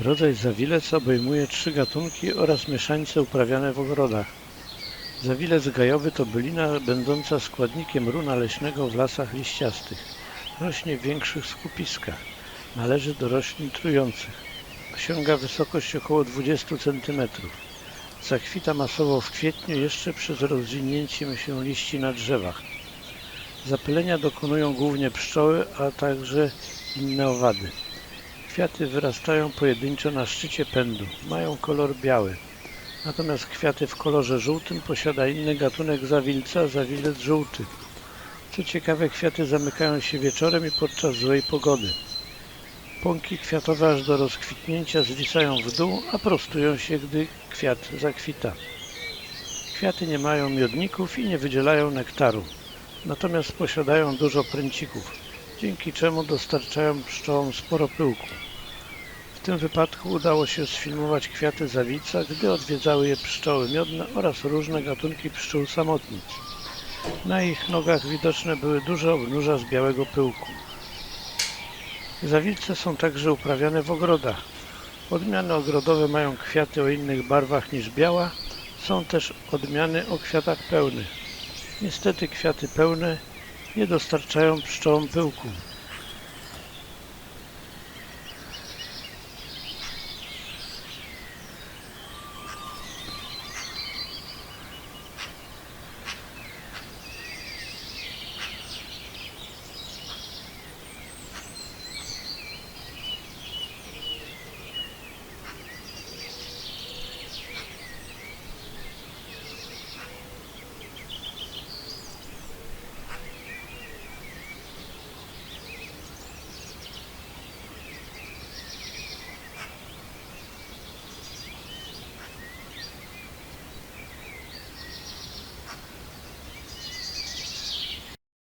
Rodzaj zawilec obejmuje trzy gatunki oraz mieszańce uprawiane w ogrodach. Zawilec gajowy to bylina będąca składnikiem runa leśnego w lasach liściastych. Rośnie w większych skupiskach. Należy do roślin trujących. Osiąga wysokość około 20 cm. Zakwita masowo w kwietniu jeszcze przed rozwinięciem się liści na drzewach. Zapylenia dokonują głównie pszczoły, a także inne owady. Kwiaty wyrastają pojedynczo na szczycie pędu. Mają kolor biały. Natomiast kwiaty w kolorze żółtym posiada inny gatunek zawilca, zawilec żółty. Co ciekawe, kwiaty zamykają się wieczorem i podczas złej pogody. Pąki kwiatowe aż do rozkwitnięcia zwisają w dół, a prostują się, gdy kwiat zakwita. Kwiaty nie mają miodników i nie wydzielają nektaru. Natomiast posiadają dużo pręcików, dzięki czemu dostarczają pszczołom sporo pyłku. W tym wypadku udało się sfilmować kwiaty zawilca, gdy odwiedzały je pszczoły miodne oraz różne gatunki pszczół samotnic. Na ich nogach widoczne były duże obnóża z białego pyłku. Zawilce są także uprawiane w ogrodach. Odmiany ogrodowe mają kwiaty o innych barwach niż biała, są też odmiany o kwiatach pełnych. Niestety kwiaty pełne nie dostarczają pszczołom pyłku.